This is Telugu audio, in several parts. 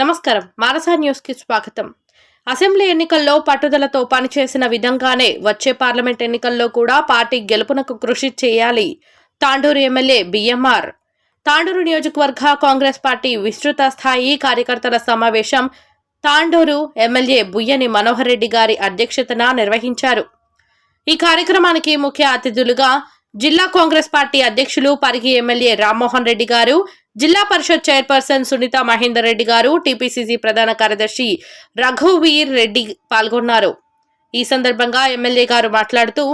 నమస్కారం. మానసా న్యూస్కి స్వాగతం. అసెంబ్లీ ఎన్నికల్లో పట్టుదలతో పనిచేసిన విధంగానే వచ్చే పార్లమెంట్ ఎన్నికల్లో కూడా పార్టీ గెలుపునకు కృషి చేయాలి. Tandur MLA BMR. తాండూరు నియోజకవర్గ కాంగ్రెస్ పార్టీ విస్తృత స్థాయి కార్యకర్తల సమావేశం తాండూరు ఎమ్మెల్యే బుయ్యని మనోహర్ రెడ్డి గారి అధ్యక్షతన నిర్వహించారు. ఈ కార్యక్రమానికి ముఖ్య అతిథులుగా జిల్లా కాంగ్రెస్ పార్టీ అధ్యక్షులు పరిగి ఎమ్మెల్యే రామ్మోహన్ రెడ్డి గారు జిల్లా పరిషత్ చైర్పర్సన్ సునీత మహేందర్ రెడ్డి గారు టీపీసీసీ ప్రధాన కార్యదర్శి రఘువీర్ రెడ్డి పాల్గొన్నారు. ఈ సందర్భంగా ఎమ్మెల్యే గారు మాట్లాడుతూ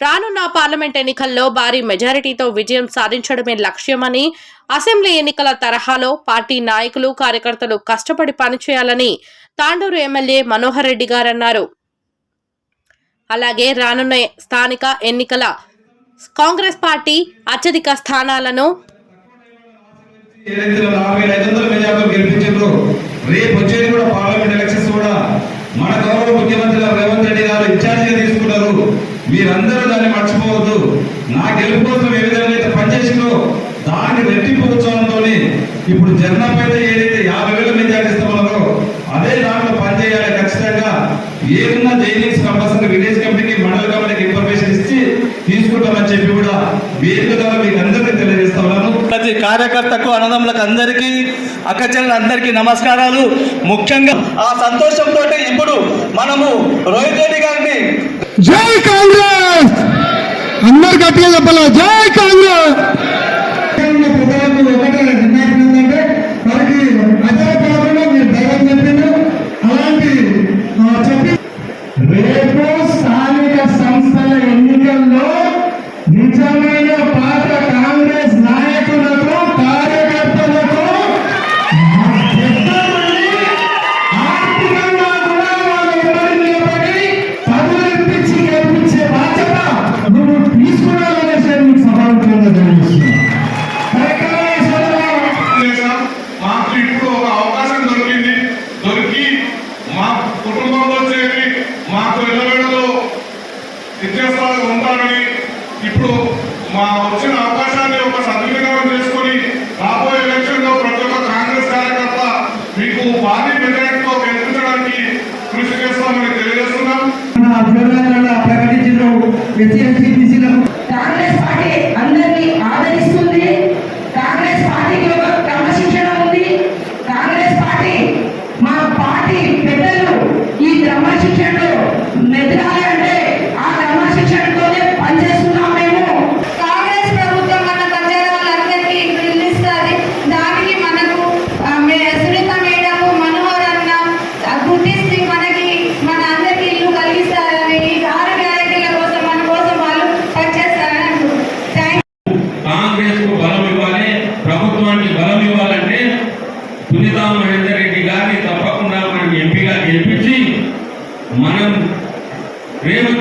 రానున్న పార్లమెంట్ ఎన్నికల్లో భారీ మెజారిటీతో విజయం సాధించడమే లక్ష్యమని అసెంబ్లీ ఎన్నికల తరహాలో పార్టీ నాయకులు కార్యకర్తలు కష్టపడి పనిచేయాలని తాండూరు ఎమ్మెల్యే మనోహర్ రెడ్డి గారన్నారు. అలాగే రానున్న స్థానిక ఎన్నికల కాంగ్రెస్ పార్టీ అత్యధిక స్థానాలను ఏదైతే నలభై ఐదు వందల మెజార్టీతో గెలిపించారో రేపు వచ్చేది కూడా పార్లమెంట్ ఎలక్షన్స్ కూడా మన గౌరవ ముఖ్యమంత్రి గారు రేవంత్ రెడ్డి గారు ఇన్ఛార్జిగా తీసుకున్నారు. మీరందరూ దాన్ని మర్చిపోవద్దు. నా గెలుపు కోసం ఏ విధంగా అయితే పనిచేసిందో దాన్ని రెట్టింపు ఉత్సవంతో ఇప్పుడు జగన్పేట ఏదైతే యాభై వేల మెజార్టీ ఇస్తామన్నారో అదే దాంట్లో పనిచేయాలి ఖచ్చితంగా. ఏదన్నా జైనింగ్స్ కంపల్సరీ విలేజ్ కార్యకర్తకు అన్నదమ్ములకు అందరికీ అక్కచెల్లెలందరికీ నమస్కారాలు. ముఖ్యంగా ఆ సంతోషంతో ఇప్పుడు మనము రోహిత్ రెడ్డి గారిని జై కాంగ్రెస్! అందరు గట్టిగా చెప్పాలి? జై కాంగ్రెస్! మాకు ఎల్లవేళలో విద్యాస్థానాలు ఉంటారని ఇప్పుడు మా వచ్చిన అవకాశాన్ని ఒక సద్వినియోగం చేసుకొని రాబోయే ఎలక్షన్లో ప్రతి ఒక్క కాంగ్రెస్ కార్యకర్త మీకు భారీ మెజారిటీతో గెలిపించడానికి కృషి చేస్తామని తెలియజేస్తున్నాం. మన అభ్యర్థులను ప్రకటించిన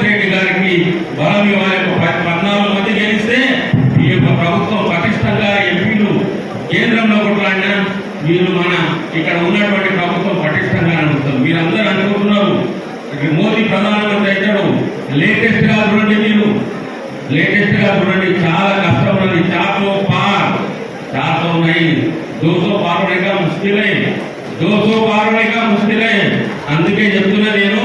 రేవంత్ రెడ్డి గారికి పద్నాలుగు మంది గెలిస్తే ఈ యొక్క ప్రభుత్వం పటిష్టంగా ఎంపీలు కేంద్రంలో కొట్లాడినా మీరు మన ఇక్కడ ఉన్నటువంటి ప్రభుత్వం పటిష్టంగా అనుకుంటాం మీరందరూ అనుకుంటున్నారు మోదీ ప్రధానమంత్రి అవుతాడు లేటెస్ట్గా చూడండి మీరు. లేటెస్ట్గా చూడండి చాలా కష్టం ఉన్నది. చాతో పార్ చాతో నైన్ దోసో పార్వడిగా ముష్కిలే దోసో పార్వడిగా ముష్కిలే అందుకే చెప్తున్నా నేను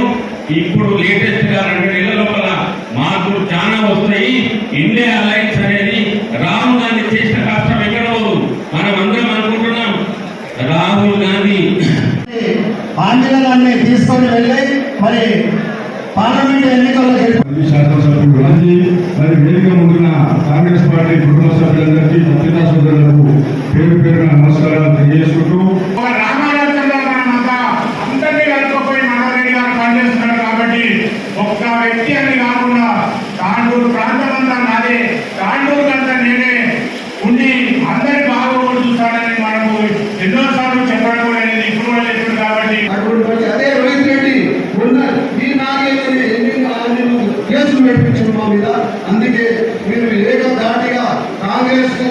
ఇప్పుడు లేటెస్ట్గా రెండు నెలల లోపల మార్పులు చాలా వస్తాయి ఇండియా అలయన్స్ అనేది రాహుల్ గాంధీ చేసిన కష్టం ఎక్కడ పోదు మనం అందరం అనుకుంటున్నాం రాహుల్ గాంధీ. ఆందోళనాన్ని తీసుకొని వెళ్ళి మరి పార్లమెంట్ ఎన్నికల్లో శాసనసభ్యుడు మాజీ మరి వేదిక ముందున్న కాంగ్రెస్ పార్టీ కుటుంబ సభ్యులందరికీ పత్రికా సోదరులకు పేరు పేరున నమస్కారాలు తెలియజేసుకుంటూ తాండూరు ప్రాంతం అంతా నాదే. తాండూరు అంతా నేనే. ఉండి అందరి బాగోగులు చూస్తానని మనము ఎన్నోసార్లు చెప్పడం కూడా అనేది ఇప్పుడు కూడా చెప్తుంది కాబట్టి. అదే రోహిత్ రెడ్డి ఉన్న ఈ నాలుగైదు కేసులు పెట్టించారు మా మీద. అందుకే మీరు ఏకధాటిగా కాంగ్రెస్కు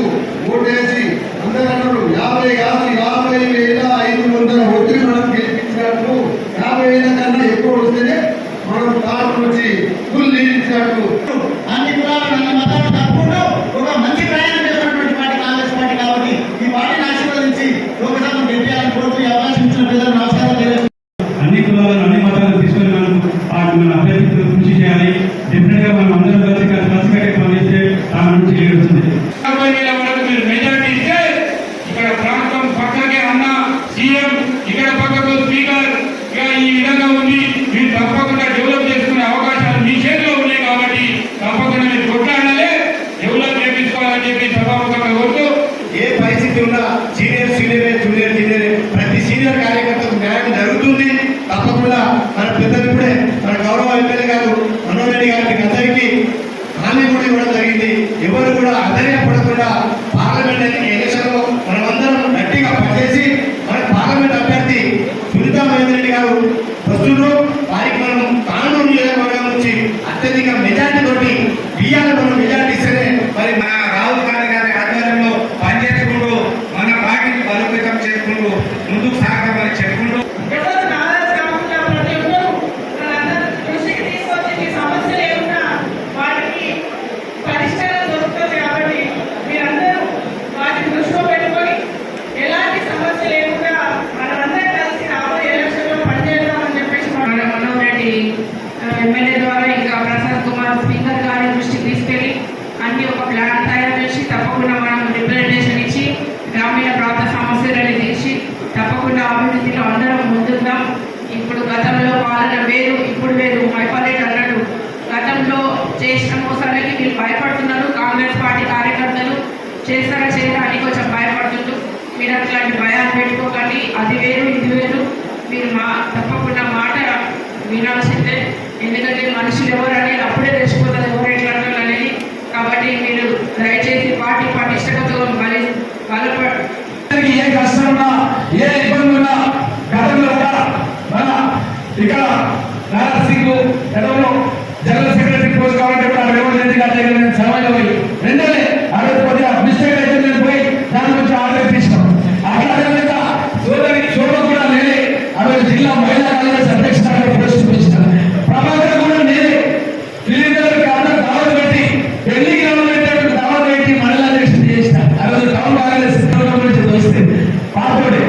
I'm here. కూడా అధైర్యపడకుండా పార్లమెంట్ ఎలక్షన్లో మనమందరం గట్టిగా పనిచేసి మన పార్లమెంట్ అభ్యర్థి సునీతా మహేందర్ రెడ్డి గారు వస్తున్నారు వారికి మనం కానూరు నియోజకవర్గం నుంచి అత్యధిక మెజార్టీ తోటి బియ్యాల చేసిన మోసాలకి మీరు భయపడుతున్నారు. కాంగ్రెస్ పార్టీ కార్యకర్తలు చేస్తారా చేయరా అని కొంచెం భయపడుతుంటూ మీరు అట్లాంటి భయాలు పెట్టుకోకండి. అది వేరు ఇది వేరు. మీరు మా తప్పకుండా మాట వినాల్సిందే. ఎందుకంటే మనుషులు ఎవరు అనేది అప్పుడే తెలిసిపోతారు ఎవరు ఎట్లా అనేది. కాబట్టి మీరు దయచేసి పార్టీ సినిమా గురించి చూస్తే పాతోడే